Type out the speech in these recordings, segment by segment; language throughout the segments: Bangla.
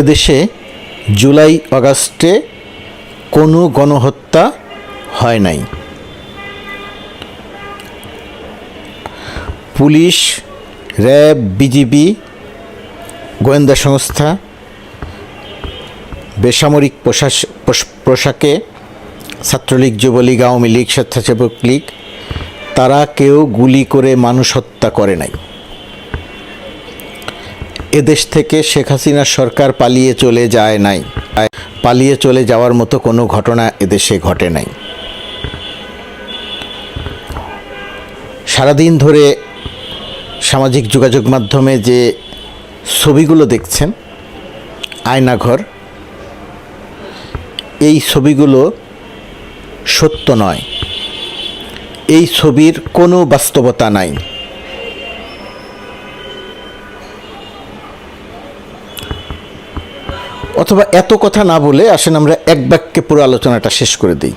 এদেশে জুলাই অগাস্টে কোনো গণহত্যা হয় নাই। পুলিশ, র্যাব, বিজিবি, গোয়েন্দা সংস্থা, বেসামরিক পোশাকে ছাত্রলীগ, যুবলীগ, আওয়ামী লীগ, স্বেচ্ছাসেবক লীগ, তারা কেউ গুলি করে মানুষ হত্যা করে নাই। এদেশ থেকে শেখ হাসিনার সরকার পালিয়ে চলে যায় নাই। পালিয়ে চলে যাওয়ার মতো কোনো ঘটনা এদেশে ঘটে নাই। সারাদিন ধরে সামাজিক যোগাযোগ মাধ্যমে যে ছবিগুলো দেখছেন, আয়নাঘর, এই ছবিগুলো সত্য নয়। এই ছবির কোনো বাস্তবতা নাই। অথবা এত কথা না বলে আসেন আমরা এক বাক্যে পুরো আলোচনাটা শেষ করে দিই।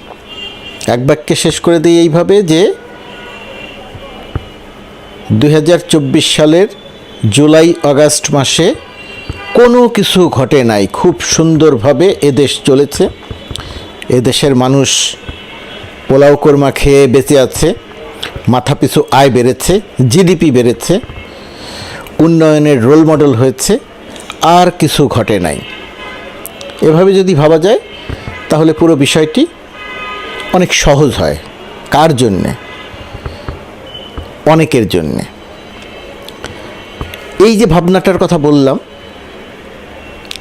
এক বাক্যে শেষ করে দিই এইভাবে যে দু হাজার চব্বিশ সালের জুলাই আগস্ট মাসে কোনো কিছু ঘটে নাই। খুব সুন্দরভাবে এদেশ চলেছে। এদেশের মানুষ পোলাও কোরমা খেয়ে বেঁচে আছে মাথাপিছু আয় বেড়েছে, জিডিপি বেড়েছে, উন্নয়নের রোল মডেল হয়েছে, আর কিছু ঘটে নাই। এভাবে যদি ভাবা যায়, তাহলে পুরো বিষয়টি অনেক সহজ হয়। কার জন্যে? অনেকের জন্যে। এই যে ভাবনাটার কথা বললাম,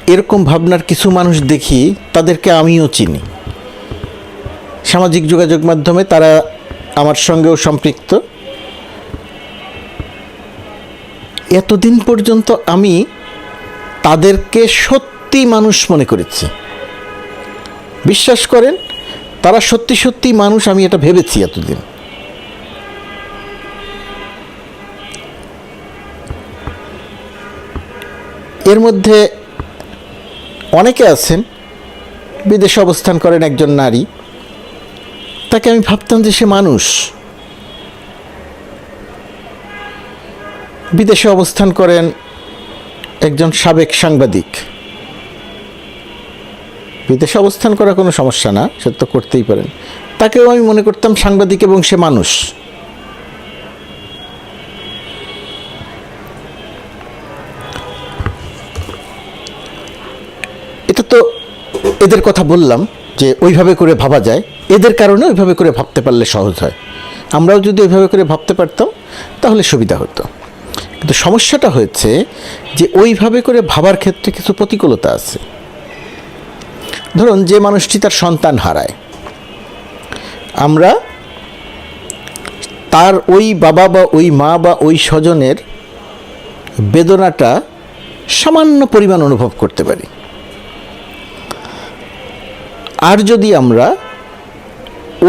এরকম ভাবনার কিছু মানুষ দেখি, তাদেরকে আমিও চিনি। সামাজিক যোগাযোগ মাধ্যমে তারা আমার সঙ্গেও সম্পৃক্ত। এতদিন পর্যন্ত আমি তাদেরকে সত্যি মানুষ মনে করেছি। বিশ্বাস করেন, তারা সত্যি সত্যি মানুষ, আমি এটা ভেবেছি এতদিন। এর মধ্যে অনেকে আছেন, বিদেশে অবস্থান করেন একজন নারী। তাকে আমি ভাবতাম যে সে মানুষ। বিদেশে অবস্থান করেন একজন সাবেক সাংবাদিক। বিদেশে অবস্থান করা কোনো সমস্যা না, সে তো করতেই পারেন। তাকেও আমি মনে করতাম সাংবাদিক এবং সে মানুষ। এটা তো এদের কথা বললাম যে ওইভাবে করে ভাবা যায়। এদের কারণে ওইভাবে করে ভাবতে পারলে সহজ হয়। আমরাও যদি ওইভাবে করে ভাবতে পারতাম, তাহলে সুবিধা হতো। কিন্তু সমস্যাটা হয়েছে যে ওইভাবে করে ভাবার ক্ষেত্রে কিছু প্রতিকূলতা আছে। ধরুন যে মানুষটি তার সন্তান হারায়, আমরা তার ওই বাবা বা ওই মা বা ওই স্বজনের বেদনাটা সামান্য পরিমাণ অনুভব করতে পারি। আর যদি আমরা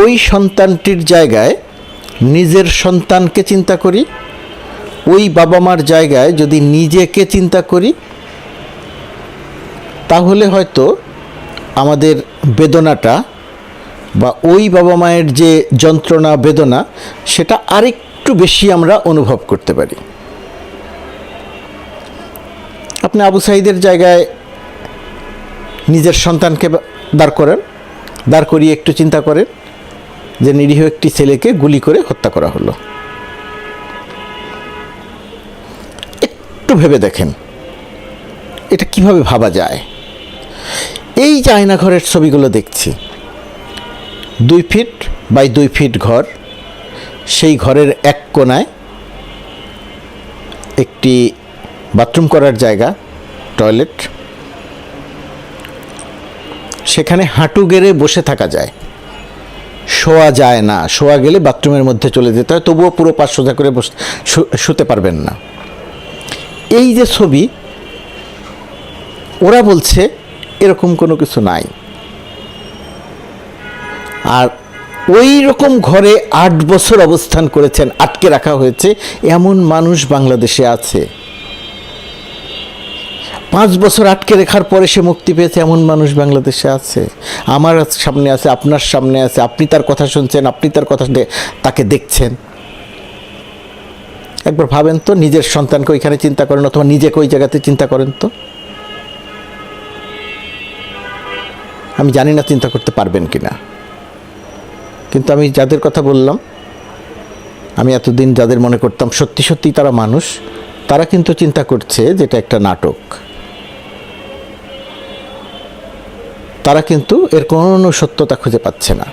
ওই সন্তানটির জায়গায় নিজের সন্তানকে চিন্তা করি, ওই বাবা মার জায়গায় যদি নিজেকে চিন্তা করি, তাহলে হয়তো আমাদের বেদনাটা বা ওই বাবা মায়ের যে যন্ত্রণা, বেদনা, সেটা আরেকটু বেশি আমরা অনুভব করতে পারি। আপনি আবু সাইদের জায়গায় নিজের সন্তানকে দাঁড় করেন, দাঁড় করিয়ে একটু চিন্তা করেন যে নিরীহ একটি ছেলেকে গুলি করে হত্যা করা হলো। একটু ভেবে দেখেন, এটা কীভাবে ভাবা যায়? এই যে আয়নাঘরের ছবিগুলো দেখছি। দুই ফিট বাই দুই ফিট ঘর। সেই ঘরের এক কোনায় একটি বাথরুম করার জায়গা, টয়লেট। সেখানে হাঁটু গেড়ে বসে থাকা যায়। শোয়া যায় না। শোয়া গেলে বাথরুমের মধ্যে চলে যেতে হয়, তবুও পুরো পাশ সোজা করে বস শুতে পারবেন না। এই যে ছবি, ওরা বলছে এরকম কোনো কিছু নাই। আর ওই রকম ঘরে আট বছর অবস্থান করেছেন, আটকে রাখা হয়েছে, এমন মানুষ বাংলাদেশে আছে। পাঁচ বছর আটকে রেখার পরে সে মুক্তি পেয়েছে, এমন মানুষ বাংলাদেশে আছে। আমার সামনে আছে, আপনার সামনে আছে, আপনি তার কথা শুনছেন, আপনি তার কথা তাকে দেখছেন। একবার ভাবেন তো, নিজের সন্তানকে ওইখানে চিন্তা করেন, অথবা নিজেকে ওই জায়গাতে চিন্তা করেন তো। আমি জানি না চিন্তা করতে পারবেন কি না কিন্তু আমি যাদের কথা বললাম, আমি এতদিন যাদের মনে করতাম সত্যি সত্যি তারা মানুষ, তারা কিন্তু চিন্তা করছে যেটা একটা নাটক। তারা কিন্তু এর কোনো সত্যতা খুঁজে পাচ্ছে না।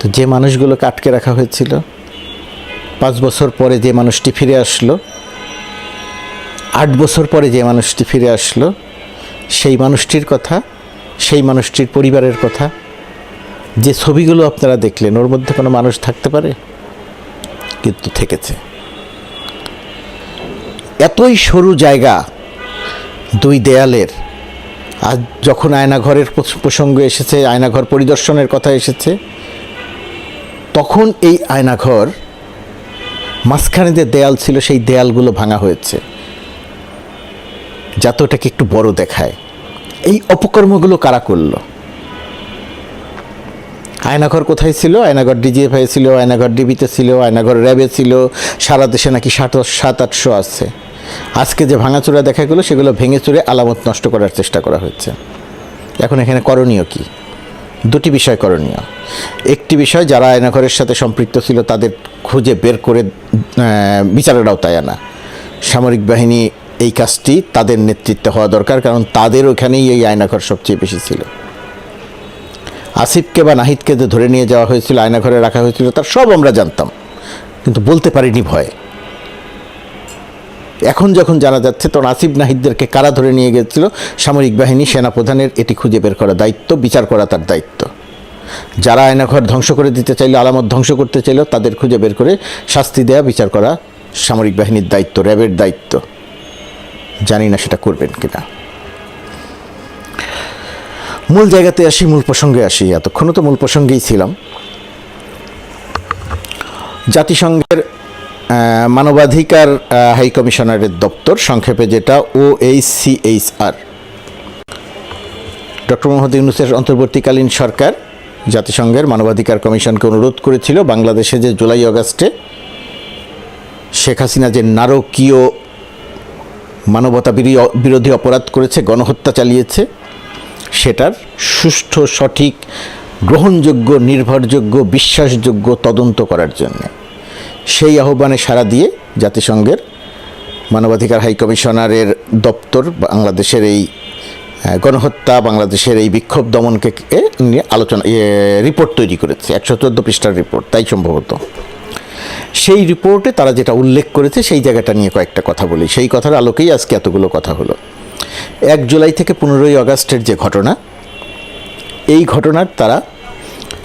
তো যে মানুষগুলোকে আটকে রাখা হয়েছিল, পাঁচ বছর পরে যে মানুষটি ফিরে আসলো, আট বছর পরে যে মানুষটি ফিরে আসলো, সেই মানুষটির কথা সেই মানুষটির পরিবারের কথা। যে ছবিগুলো আপনারা দেখলেন, ওর মধ্যে কোনো মানুষ থাকতে পারে? কিন্তু থেকেছে। এতই সরু জায়গা দুই দেয়ালের। আজ যখন আয়নাঘরের প্রসঙ্গ এসেছে, আয়নাঘর পরিদর্শনের কথা এসেছে, তখন এই আয়নাঘর মাঝখানে যে দেয়াল ছিল, সেই দেয়ালগুলো ভাঙা হয়েছে। যাতে ওটাকে একটু বড় দেখায়। এই অপকর্মগুলো কারা করল? আয়নাঘর কোথায় ছিল? আয়নাঘর ডিজিএফআই ছিল, আয়নাঘর ডিবিতে ছিল, আয়নাঘর র্যাবে ছিল, সারা দেশে নাকি সাত সাত আটশো আছে। আজকে যে ভাঙাচোরা দেখা গেলো, সেগুলো ভেঙে চুরে আলামত নষ্ট করার চেষ্টা করা হচ্ছে এখন এখানে করণীয় কি? দুটি বিষয় করণীয়। একটি বিষয়, যারা আয়নাঘরের সাথে সম্পৃক্ত ছিল, তাদের খুঁজে বের করে বিচারের আওতায় আনা। সামরিক বাহিনী এই কাজটি তাদের নেতৃত্বে হওয়া দরকার, কারণ তাদের ওখানেই এই আয়নাঘর সবচেয়ে বেশি ছিল। আসিফকে বা নাহিদকে যে ধরে নিয়ে যাওয়া হয়েছিল, আয়নাঘরে রাখা হয়েছিল, তার সব আমরা জানতাম। কিন্তু বলতে পারিনি ভয়। এখন যখন জানা যাচ্ছে, তখন আসিফ নাহিদদেরকে কারা ধরে নিয়ে গেছিল, সামরিক বাহিনী, সেনাপ্রধানের, এটি খুঁজে বের করা দায়িত্ব, বিচার করা তার দায়িত্ব। যারা আয়নাঘর ধ্বংস করে দিতে চাইলো, আলামত ধ্বংস করতে চাইলো, তাদের খুঁজে বের করে শাস্তি দেয়া, বিচার করা সামরিক বাহিনীর দায়িত্ব, র্যাবের দায়িত্ব। জানি না সেটা করবেন কিনা। মূল জায়গাতে আসি, মূল প্রসঙ্গে আসি। এতক্ষণও তো মূল প্রসঙ্গেই ছিলাম। জাতিসংঘের মানবাধিকার হাই কমিশনারের দপ্তর সংক্ষেপে যেটা O H C H R doctor Mohammad ইউনুসের অন্তর্বর্তীকালীন সরকার জাতিসংঘের মানবাধিকার কমিশনকে অনুরোধ করেছিল বাংলাদেশে যে জুলাই আগস্টে শেখ হাসিনা যে নারকীয় মানবতা বিরী- বিরোধী অপরাধ করেছে, গণহত্যা চালিয়েছে, সেটার সুষ্ঠু, সঠিক, গ্রহণযোগ্য, নির্ভরযোগ্য, বিশ্বাসযোগ্য তদন্ত করার জন্য। সেই আহ্বানে সাড়া দিয়ে জাতিসংঘের মানবাধিকার হাই কমিশনারের দপ্তর বাংলাদেশের এই গণহত্যা, বাংলাদেশের এই বিক্ষোভ দমনকে নিয়ে আলোচনা রিপোর্ট তৈরি করেছে, একশো চোদ্দ পৃষ্ঠার রিপোর্ট, তাই সম্ভবত। সেই রিপোর্টে তারা যেটা উল্লেখ করেছে, সেই জায়গাটা নিয়ে কয়েকটা কথা বলি। সেই কথার আলোকেই আজকে এতগুলো কথা হলো। এক জুলাই থেকে পনেরোই আগস্টের যে ঘটনা, এই ঘটনার তারা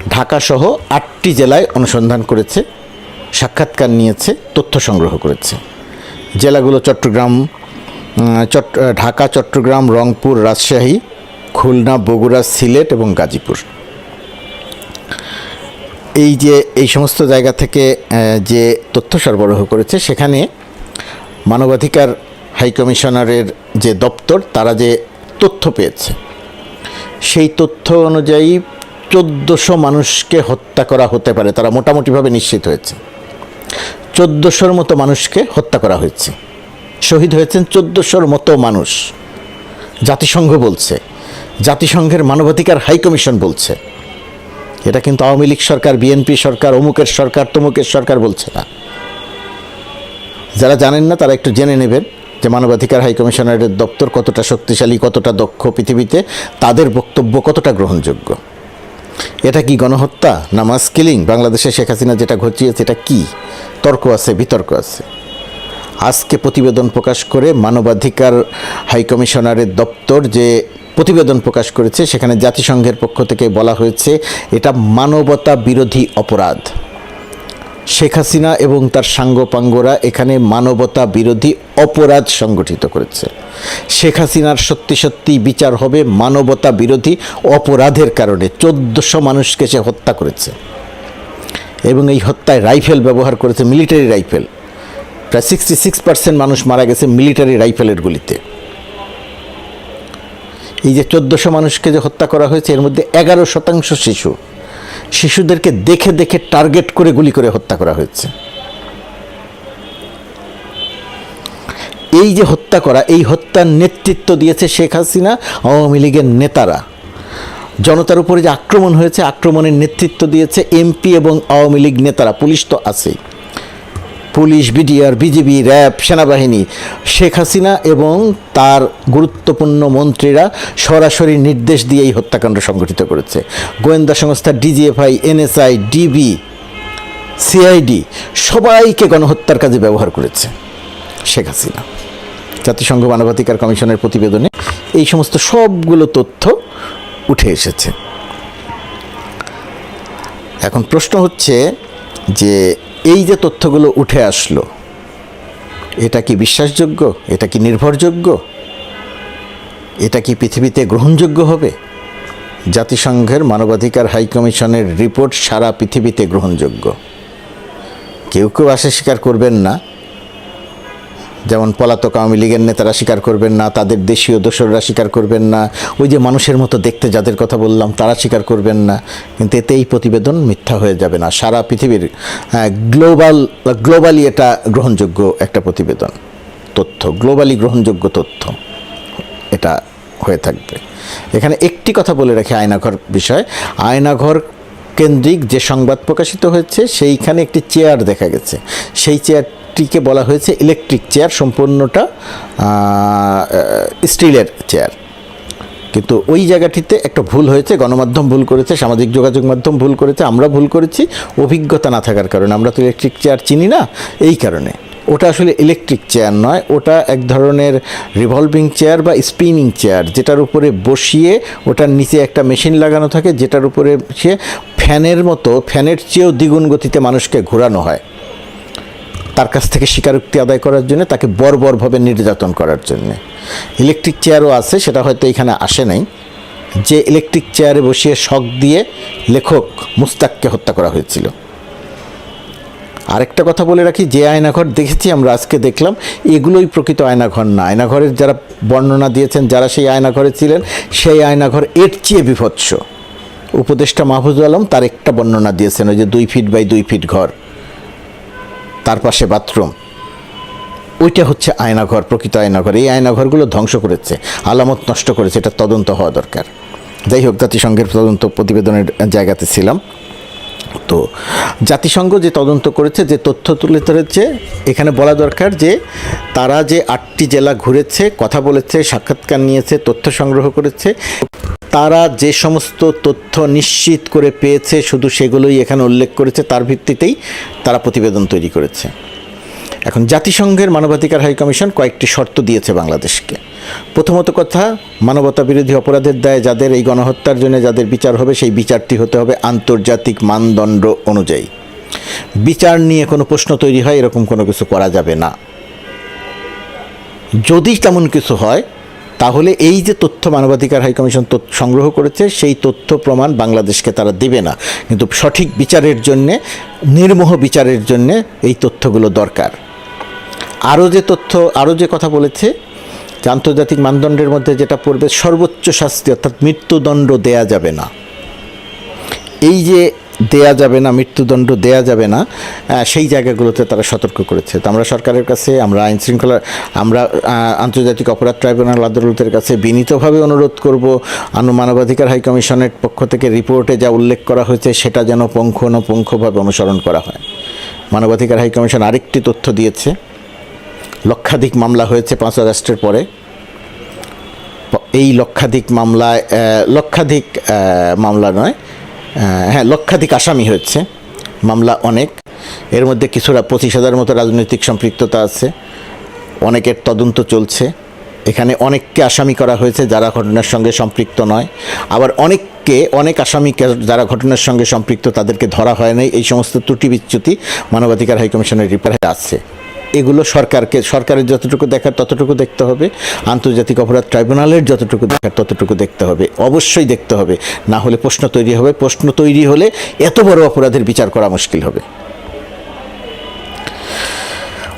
ঢাকাসহ আটটি জেলায় অনুসন্ধান করেছে, সাক্ষাৎকার নিয়েছে, তথ্য সংগ্রহ করেছে। জেলাগুলো চট্টগ্রাম চট, ঢাকা, চট্টগ্রাম, রংপুর, রাজশাহী, খুলনা, বগুড়া, সিলেট এবং গাজীপুর। এই যে, এই সমস্ত জায়গা থেকে যে তথ্য সরবরাহ করেছে, সেখানে মানবাধিকার হাইকমিশনারের যে দপ্তর, তারা যে তথ্য পেয়েছে, সেই তথ্য অনুযায়ী চোদ্দোশো মানুষকে হত্যা করা হতে পারে, তারা মোটামুটিভাবে নিশ্চিত হয়েছে। চোদ্দোশোর মতো মানুষকে হত্যা করা হয়েছে। শহীদ হয়েছেন চোদ্দোশোর মতো মানুষ। জাতিসংঘ বলছে, জাতিসংঘের মানবাধিকার হাইকমিশন বলছে এটা কিন্তু আওয়ামী লীগ সরকার, বিএনপি সরকার, অমুকের সরকার, তমুকের সরকার বলছে না। যারা জানেন না, তারা একটু জেনে নেবেন যে মানবাধিকার হাইকমিশনারের দপ্তর কতটা শক্তিশালী, কতটা দক্ষ পৃথিবীতে, তাদের বক্তব্য কতটা গ্রহণযোগ্য। এটা কি গণহত্যা না মাস কিলিং? বাংলাদেশে শেখ হাসিনা যেটা ঘটিয়েছে, এটা কি? তর্ক আছে, বিতর্ক আছে। আজকে প্রতিবেদন প্রকাশ করে মানবাধিকার হাইকমিশনারের দপ্তর যে প্রতিবেদন প্রকাশ করেছে। সেখানে জাতিসংঘের পক্ষ থেকে বলা হয়েছে, এটা মানবতা বিরোধী অপরাধ। শেখ হাসিনা এবং তার সাঙ্গপাঙ্গরা এখানে মানবতা বিরোধী অপরাধ সংগঠিত করেছে। শেখ হাসিনার সত্যি সত্যি বিচার হবে মানবতা বিরোধী অপরাধের কারণে। চোদ্দশো মানুষকে সে হত্যা করেছে। এবং এই হত্যায় রাইফেল ব্যবহার করেছে, মিলিটারি রাইফেল। প্রায় সিক্সটি সিক্স পার্সেন্ট মানুষ মারা গেছে মিলিটারি রাইফেলের গুলিতে। এই যে চোদ্দোশো মানুষকে যে হত্যা করা হয়েছে, এর মধ্যে এগারো শতাংশ শিশু। শিশুদেরকে দেখে দেখে টার্গেট করে গুলি করে হত্যা করা হয়েছে। এই যে হত্যা করা, এই হত্যার নেতৃত্ব দিয়েছে শেখ হাসিনা, আওয়ামী লীগের নেতারা। জনতার উপরে যে আক্রমণ হয়েছে, আক্রমণের নেতৃত্ব দিয়েছে এমপি এবং আওয়ামী লীগ নেতারা, পুলিশ তো আছেই। পুলিশ, বিডিআর, বিজিবি, র্যাব, সেনাবাহিনী, শেখ হাসিনা এবং তার গুরুত্বপূর্ণ মন্ত্রীরা সরাসরি নির্দেশ দিয়ে এই হত্যাকাণ্ড সংগঠিত করেছে। গোয়েন্দা সংস্থা ডিজিএফআই, এনএসআই, ডিবি, সিআইডি সবাইকে গণহত্যার কাজে ব্যবহার করেছে শেখ হাসিনা। জাতিসংঘ মানবাধিকার কমিশনের প্রতিবেদনে এই সমস্ত সবগুলো তথ্য উঠে এসেছে। এখন প্রশ্ন হচ্ছে যে এই যে তথ্যগুলো উঠে আসলো, এটা কি বিশ্বাসযোগ্য? এটা কি নির্ভরযোগ্য? এটা কি পৃথিবীতে গ্রহণযোগ্য হবে? জাতিসংঘের মানবাধিকার হাইকমিশনের রিপোর্ট সারা পৃথিবীতে গ্রহণযোগ্য। কেউ কেউ আসে স্বীকার করবেন না। যেমন পলাতক আওয়ামী লীগের নেতারা স্বীকার করবেন না, তাদের দেশীয় দোসররা স্বীকার করবেন না, ওই যে মানুষের মতো দেখতে যাদের কথা বললাম, তারা স্বীকার করবেন না। কিন্তু এতে এই প্রতিবেদন মিথ্যা হয়ে যাবে না। সারা পৃথিবীর গ্লোবাল, গ্লোবালি এটা গ্রহণযোগ্য একটা প্রতিবেদন, তথ্য, গ্লোবালি গ্রহণযোগ্য তথ্য, এটা হয়ে থাকবে। এখানে একটি কথা বলে রাখি আয়নাঘর বিষয়। আয়নাঘর কেন্দ্রিক যে সংবাদ প্রকাশিত হয়েছে, সেইখানে একটি চেয়ার দেখা গেছে। সেই চেয়ারটিকে বলা হয়েছে ইলেকট্রিক চেয়ার সম্পূর্ণটা স্টিলের চেয়ার কিন্তু ওই জায়গাটিতে একটা ভুল হয়েছে, গণমাধ্যম ভুল করেছে, সামাজিক যোগাযোগ মাধ্যম ভুল করেছে, আমরা ভুল করেছি, অভিজ্ঞতা না থাকার কারণে। আমরা তো ইলেকট্রিক চেয়ার চিনি না, এই কারণে। ওটা আসলে ইলেকট্রিক চেয়ার নয়, ওটা এক ধরনের রিভলভিং চেয়ার বা স্পিনিং চেয়ার যেটার উপরে বসিয়ে ওটার নিচে একটা মেশিন লাগানো থাকে, যেটার উপরে সে ফ্যানের মতো, ফ্যানের চেয়েও দ্বিগুণ গতিতে মানুষকে ঘোরানো হয়। তার কাছ থেকে স্বীকারোক্তি আদায় করার জন্য, তাকে বর্বরভাবে নির্যাতন করার জন্য। ইলেকট্রিক চেয়ারও আছে, সেটা হয়তো এখানে আসে নাই। যে ইলেকট্রিক চেয়ারে বসিয়ে শখ দিয়ে লেখক মুস্তাককে হত্যা করা হয়েছিল। আরেকটা কথা বলে রাখি, যে আয়নাঘর দেখেছি আমরা আজকে দেখলাম, এগুলোই প্রকৃত আয়নাঘর না। আয়নাঘরের যারা বর্ণনা দিয়েছেন, যারা সেই আয়নাঘরে ছিলেন, সেই আয়নাঘর এর চেয়ে বিভৎস। উপদেষ্টা মাহফুজুল আলম তার একটা বর্ণনা দিয়েছেন, ওই যে দুই ফিট বাই দুই ফিট ঘর, তার পাশে বাথরুম। ওইটা হচ্ছে আয়নাঘর, প্রকৃত আয়নাঘর। এই আয়নাঘরগুলো ধ্বংস করেছে, আলামত নষ্ট করেছে, এটা তদন্ত হওয়া দরকার। যাই হোক, জাতিসংঘের তদন্ত প্রতিবেদনের জায়গাতে ছিলাম। তো জাতিসংঘ যে তদন্ত করেছে, যে তথ্য তুলে ধরেছে, এখানে বলা দরকার যে তারা যে আটটি জেলা ঘুরেছে, কথা বলেছে, সাক্ষাৎকার নিয়েছে, তথ্য সংগ্রহ করেছে, তারা যে সমস্ত তথ্য নিশ্চিত করে পেয়েছে, শুধু সেগুলোই এখানে উল্লেখ করেছে, তার ভিত্তিতেই তারা প্রতিবেদন তৈরি করেছে। এখন জাতিসংঘের মানবাধিকার হাই কমিশন কয়েকটি শর্ত দিয়েছে বাংলাদেশকে। প্রথমত কথা, মানবতা বিরোধী অপরাধের দায়ে যাদের এই গণহত্যার জন্য যাদের বিচার হবে, সেই বিচারটি হতে হবে আন্তর্জাতিক মানদণ্ড অনুযায়ী। বিচার নিয়ে কোনো প্রশ্ন তৈরি হয়, এরকম কোনো কিছু করা যাবে না। যদি তেমন কিছু হয়, তাহলে এই যে তথ্য মানবাধিকার হাই কমিশন তথ্য সংগ্রহ করেছে, সেই তথ্য প্রমাণ বাংলাদেশকে তারা দেবে না। কিন্তু সঠিক বিচারের জন্যে, নির্মোহ বিচারের জন্যে এই তথ্যগুলো দরকার। আরও যে তথ্য আরও যে কথা বলেছে, যে আন্তর্জাতিক মানদণ্ডের মধ্যে যেটা পড়বে, সর্বোচ্চ শাস্তি, অর্থাৎ মৃত্যুদণ্ড দেয়া যাবে না। এই যে দেয়া যাবে না, মৃত্যুদণ্ড দেয়া যাবে না সেই জায়গাগুলোতে তারা সতর্ক করেছে। তো আমরা সরকারের কাছে, আমরা আইন শৃঙ্খলা আমরা আন্তর্জাতিক অপরাধ ট্রাইব্যুনাল আদালতের কাছে বিনীতভাবে অনুরোধ করব আনু মানবাধিকার হাইকমিশনের পক্ষ থেকে রিপোর্টে যা উল্লেখ করা হয়েছে, সেটা যেন পঙ্খ পুঙ্খানুপুঙ্খভাবে অনুসরণ করা হয়। মানবাধিকার হাইকমিশন আরেকটি তথ্য দিয়েছে লক্ষাধিক মামলা হয়েছে, পাঁচ আগস্টের পরে। এই লক্ষাধিক মামলায় লক্ষাধিক মামলা নয় হ্যাঁ লক্ষাধিক আসামি হয়েছে, মামলা অনেক। এর মধ্যে কিছুটা পঁচিশ হাজার মতো রাজনৈতিক সম্পৃক্ততা আছে, অনেকের তদন্ত চলছে। এখানে অনেককে আসামি করা হয়েছে যারা ঘটনার সঙ্গে সম্পৃক্ত নয়। আবার অনেককে, অনেক আসামিকে যারা ঘটনার সঙ্গে সম্পৃক্ত তাদেরকে ধরা হয় নাই। এই সমস্ত ত্রুটি বিচ্যুতি মানবাধিকার হাইকমিশনের রিপোর্টে আছে। এগুলো সরকারকে, সরকারের যতটুকু দেখার ততটুকু দেখতে হবে, আন্তর্জাতিক অপরাধ ট্রাইব্যুনালের যতটুকু দেখার ততটুকু দেখতে হবে, অবশ্যই দেখতে হবে। না হলে প্রশ্ন তৈরি হবে, প্রশ্ন তৈরি হলে এত বড় অপরাধের বিচার করা মুশকিল হবে।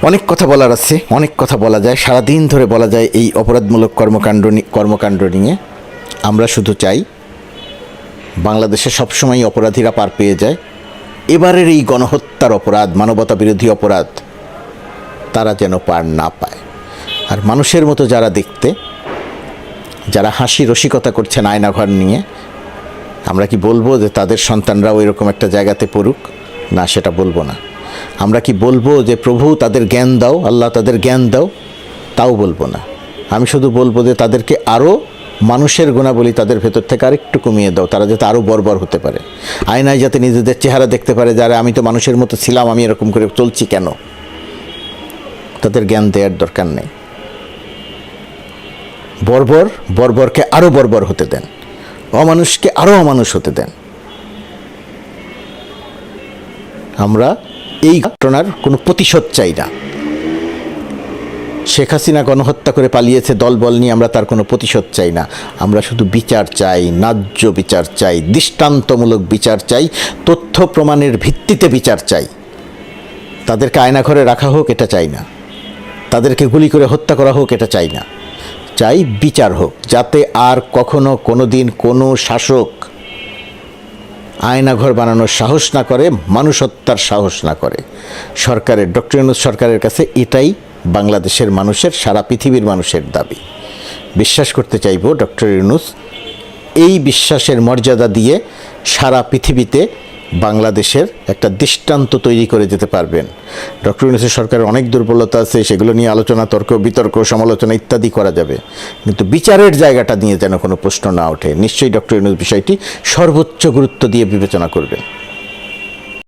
অনেক কথা বলার আছে, অনেক কথা বলা যায়, সারাদিন ধরে বলা যায় এই অপরাধমূলক কর্মকাণ্ড কর্মকাণ্ড নিয়ে। আমরা শুধু চাই, বাংলাদেশে সবসময় অপরাধীরা পার পেয়ে যায়। এবারের এই গণহত্যার অপরাধ মানবতা বিরোধী অপরাধ তারা যেন পার না পায়। আর মানুষের মতো যারা দেখতে, যারা হাসি রসিকতা করছেন আয়নাঘর নিয়ে, আমরা কি বলব যে তাদের সন্তানরাও এরকম একটা জায়গাতে পড়ুক? না, সেটা বলব না। আমরা কি বলব যে প্রভু তাদের জ্ঞান দাও, আল্লাহ তাদের জ্ঞান দাও? তাও বলব না। আমি শুধু বলব যে তাদেরকে আরও মানুষের গুণাবলী তাদের ভেতর থেকে আরেকটু কমিয়ে দাও, তারা যাতে আরও বর্বর হতে পারে। আয়নায় যাতে নিজেদের চেহারা দেখতে পারে যারা আমি তো মানুষের মতো ছিলাম, আমি এরকম করে চলছি কেন? তাদের জ্ঞান দেওয়ার দরকার নেই। বর্বর বর্বরকে আরও বর্বর হতে দেন। অমানুষকে আরও অমানুষ হতে দেন। আমরা এই ঘটনার কোনো প্রতিশোধ চাই না। শেখ হাসিনা গণহত্যা করে পালিয়েছে দলবল নিয়ে আমরা তার কোনো প্রতিশোধ চাই না। আমরা শুধু বিচার চাই, ন্যায্য বিচার চাই, দৃষ্টান্তমূলক বিচার চাই, তথ্য প্রমাণের ভিত্তিতে বিচার চাই। তাদেরকে আয়নাঘরে রাখা হোক, এটা চাই না। তাদেরকে গুলি করে হত্যা করা হোক, এটা চাই না। চাই বিচার হোক, যাতে আর কখনো কোনো দিন কোনো শাসক আয়নাঘর বানানোর সাহস না করে মানুষ হত্যার সাহস না করে। সরকারের, ডক্টর ইউনুস সরকারের কাছে এটাই বাংলাদেশের মানুষের, সারা পৃথিবীর মানুষের দাবি। বিশ্বাস করতে চাইব, ডক্টর ইউনুস, এই বিশ্বাসের মর্যাদা দিয়ে সারা পৃথিবীতে বাংলাদেশের একটা দৃষ্টান্ত তৈরি করে যেতে পারবেন। ডক্টর ইউনুসের সরকারের অনেক দুর্বলতা আছে, সেগুলো নিয়ে আলোচনা, তর্ক, বিতর্ক, সমালোচনা ইত্যাদি করা যাবে। কিন্তু বিচারের জায়গাটা নিয়ে যেন কোনো প্রশ্ন না ওঠে, নিশ্চয়ই ডক্টর ইউনুস বিষয়টি সর্বোচ্চ গুরুত্ব দিয়ে বিবেচনা করবেন।